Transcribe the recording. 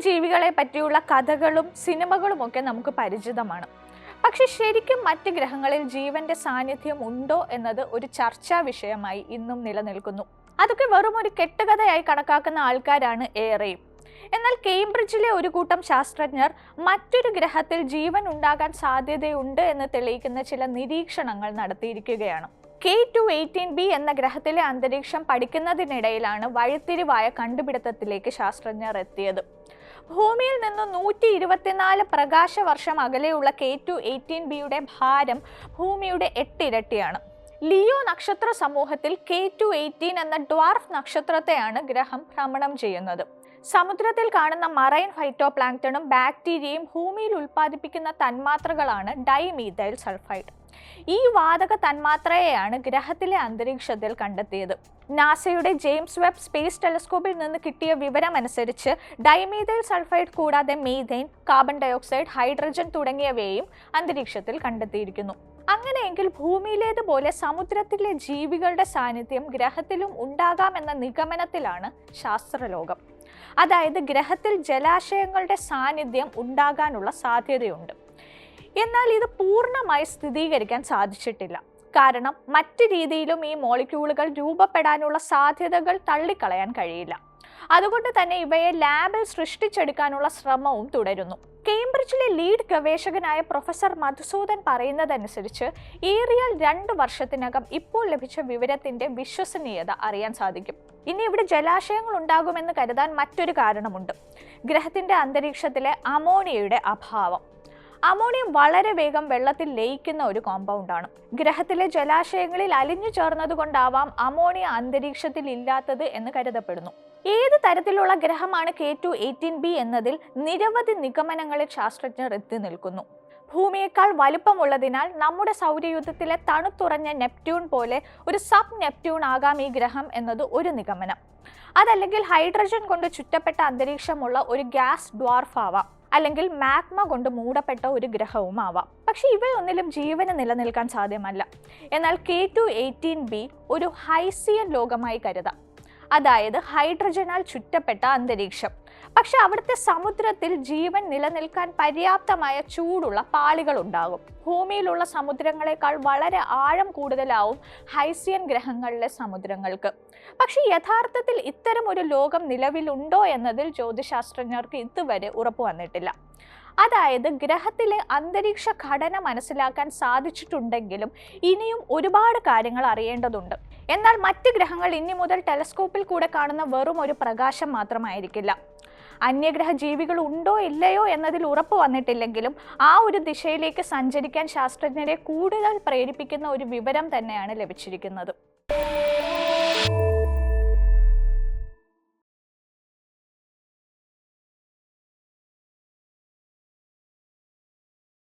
ജീവികളെ പറ്റിയുള്ള കഥകളും സിനിമകളുമൊക്കെ നമുക്ക് പരിചിതമാണ്. പക്ഷെ ശരിക്കും മറ്റ് ഗ്രഹങ്ങളിൽ ജീവന്റെ സാന്നിധ്യം ഉണ്ടോ എന്നത് ഒരു ചർച്ചാ വിഷയമായി ഇന്നും നിലനിൽക്കുന്നു. അതൊക്കെ വെറും ഒരു കെട്ടുകഥയായി കണക്കാക്കുന്ന ആൾക്കാരാണ് ഏറെയും. എന്നാൽ കേംബ്രിഡ്ജിലെ ഒരു കൂട്ടം ശാസ്ത്രജ്ഞർ മറ്റൊരു ഗ്രഹത്തിൽ ജീവൻ ഉണ്ടാകാൻ സാധ്യതയുണ്ട് എന്ന് തെളിയിക്കുന്ന ചില നിരീക്ഷണങ്ങൾ നടത്തിയിരിക്കുകയാണ്. കെ ടു എയ്റ്റീൻ ബി എന്ന ഗ്രഹത്തിലെ അന്തരീക്ഷം പഠിക്കുന്നതിനിടയിലാണ് വഴിത്തിരിവായ കണ്ടുപിടുത്തത്തിലേക്ക് ശാസ്ത്രജ്ഞർ എത്തിയത്. ഭൂമിയിൽ നിന്ന് നൂറ്റി ഇരുപത്തിനാല് പ്രകാശ വർഷം അകലെയുള്ള കെ ടു എയ്റ്റീൻ ബിയുടെ ഭാരം ഭൂമിയുടെ എട്ടിരട്ടിയാണ്. ലിയോ നക്ഷത്ര സമൂഹത്തിൽ കെ ടു എയ്റ്റീൻ എന്ന ഡ്വാർഫ് നക്ഷത്രത്തെയാണ് ഗ്രഹം ഭ്രമണം ചെയ്യുന്നത്. സമുദ്രത്തിൽ കാണുന്ന മറൈൻ ഫൈറ്റോ പ്ലാങ്ക്ടണും ബാക്ടീരിയയും ഭൂമിയിൽ ഉൽപ്പാദിപ്പിക്കുന്ന തന്മാത്രകളാണ് ഡൈമീഥൈൽ സൾഫൈഡ് ഈ വാതക തന്മാത്രയെയാണ് ഗ്രഹത്തിലെ അന്തരീക്ഷത്തിൽ കണ്ടെത്തിയത്. നാസയുടെ ജെയിംസ് വെബ് സ്പേസ് ടെലിസ്കോപ്പിൽ നിന്ന് കിട്ടിയ വിവരമനുസരിച്ച് ഡൈമീഥൈൽ സൾഫൈഡ് കൂടാതെ മീഥെയിൻ കാർബൺ ഡയോക്സൈഡ് ഹൈഡ്രജൻ തുടങ്ങിയവയും അന്തരീക്ഷത്തിൽ കണ്ടെത്തിയിരിക്കുന്നു. അങ്ങനെയെങ്കിൽ ഭൂമിയിലേതുപോലെ സമുദ്രത്തിലെ ജീവികളുടെ സാന്നിധ്യം ഗ്രഹത്തിലും ഉണ്ടാകാമെന്ന നിഗമനത്തിലാണ് ശാസ്ത്രലോകം. അതായത് ഗ്രഹത്തിൽ ജലാശയങ്ങളുടെ സാന്നിധ്യം ഉണ്ടാകാനുള്ള സാധ്യതയുണ്ട്. എന്നാൽ ഇത് പൂർണമായി സ്ഥിരീകരിക്കാൻ സാധിച്ചിട്ടില്ല. കാരണം മറ്റ് രീതിയിലും ഈ മോളിക്യൂളുകൾ രൂപപ്പെടാനുള്ള സാധ്യതകൾ തള്ളിക്കളയാൻ കഴിയില്ല. അതുകൊണ്ട് തന്നെ ഇവയെ ലാബിൽ സൃഷ്ടിച്ചെടുക്കാനുള്ള ശ്രമവും തുടരുന്നു. കേംബ്രിഡ്ജിലെ ലീഡ് ഗവേഷകനായ പ്രൊഫസർ മധുസൂദൻ പറയുന്നതനുസരിച്ച് ഏറിയാൽ രണ്ട് വർഷത്തിനകം ഇപ്പോൾ ലഭിച്ച വിവരത്തിന്റെ വിശ്വസനീയത അറിയാൻ സാധിക്കും. ഇനി ഇവിടെ ജലാശയങ്ങൾ ഉണ്ടാകുമെന്ന് കരുതാൻ മറ്റൊരു കാരണമുണ്ട്. ഗ്രഹത്തിന്റെ അന്തരീക്ഷത്തിലെ അമോണിയയുടെ അഭാവം. അമോണിയം വളരെ വേഗം വെള്ളത്തിൽ ലയിക്കുന്ന ഒരു കോമ്പൗണ്ടാണ് ഗ്രഹത്തിലെ ജലാശയങ്ങളിൽ അലിഞ്ഞു ചേർന്നതുകൊണ്ടാവാം അമോണിയ അന്തരീക്ഷത്തിൽ ഇല്ലാത്തത് എന്ന് കരുതപ്പെടുന്നു. ഏത് തരത്തിലുള്ള ഗ്രഹമാണ് കെ ടു എയ്റ്റീൻ ബി എന്നതിൽ നിരവധി നിഗമനങ്ങളിൽ ശാസ്ത്രജ്ഞർ എത്തി നിൽക്കുന്നു. ഭൂമിയേക്കാൾ വലുപ്പമുള്ളതിനാൽ നമ്മുടെ സൗരയൂഥത്തിലെ തണുത്തുറഞ്ഞ നെപ്റ്റ്യൂൺ പോലെ ഒരു സബ് നെപ്റ്റ്യൂൺ ആകാം ഈ ഗ്രഹം എന്നത് ഒരു നിഗമനം. അതല്ലെങ്കിൽ ഹൈഡ്രജൻ കൊണ്ട് ചുറ്റപ്പെട്ട അന്തരീക്ഷമുള്ള ഒരു ഗ്യാസ് ഡ്വാർഫ് ആവാം. അല്ലെങ്കിൽ മാഗ്മ കൊണ്ട് മൂടപ്പെട്ട ഒരു ഗ്രഹവും ആവാം പക്ഷെ ഇവയൊന്നിലും ജീവന് നിലനിൽക്കാൻ സാധ്യമല്ല. എന്നാൽ കെ ടു എയ്റ്റീൻ ബി ഒരു ഹൈസിയൻ ലോകമായി കരുതാം. അതായത് ഹൈഡ്രജനാൽ ചുറ്റപ്പെട്ട അന്തരീക്ഷം. പക്ഷെ അവിടുത്തെ സമുദ്രത്തിൽ ജീവൻ നിലനിൽക്കാൻ പര്യാപ്തമായ ചൂടുള്ള പാളികൾ ഉണ്ടാകും. ഭൂമിയിലുള്ള സമുദ്രങ്ങളെക്കാൾ വളരെ ആഴം കൂടുതലാവും ഹൈസിയൻ ഗ്രഹങ്ങളിലെ സമുദ്രങ്ങൾക്ക്. പക്ഷെ യഥാർത്ഥത്തിൽ ഇത്തരം ഒരു ലോകം നിലവിലുണ്ടോ എന്നതിൽ ജ്യോതിശാസ്ത്രജ്ഞർക്ക് ഇതുവരെ ഉറപ്പ് വന്നിട്ടില്ല. അതായത് ഗ്രഹത്തിലെ അന്തരീക്ഷ ഘടന മനസ്സിലാക്കാൻ സാധിച്ചിട്ടുണ്ടെങ്കിലും ഇനിയും ഒരുപാട് കാര്യങ്ങൾ അറിയേണ്ടതുണ്ട്. എന്നാൽ മറ്റ് ഗ്രഹങ്ങൾ ഇനി മുതൽ ടെലസ്കോപ്പിൽ കൂടെ കാണുന്ന വെറും ഒരു പ്രകാശം മാത്രമായിരിക്കില്ല. അന്യഗ്രഹ ജീവികൾ ഉണ്ടോ ഇല്ലയോ എന്നതിൽ ഉറപ്പ് വന്നിട്ടില്ലെങ്കിലും ആ ഒരു ദിശയിലേക്ക് സഞ്ചരിക്കാൻ ശാസ്ത്രജ്ഞരെ കൂടുതൽ പ്രേരിപ്പിക്കുന്ന ഒരു വിവരം തന്നെയാണ് ലഭിച്ചിരിക്കുന്നത്.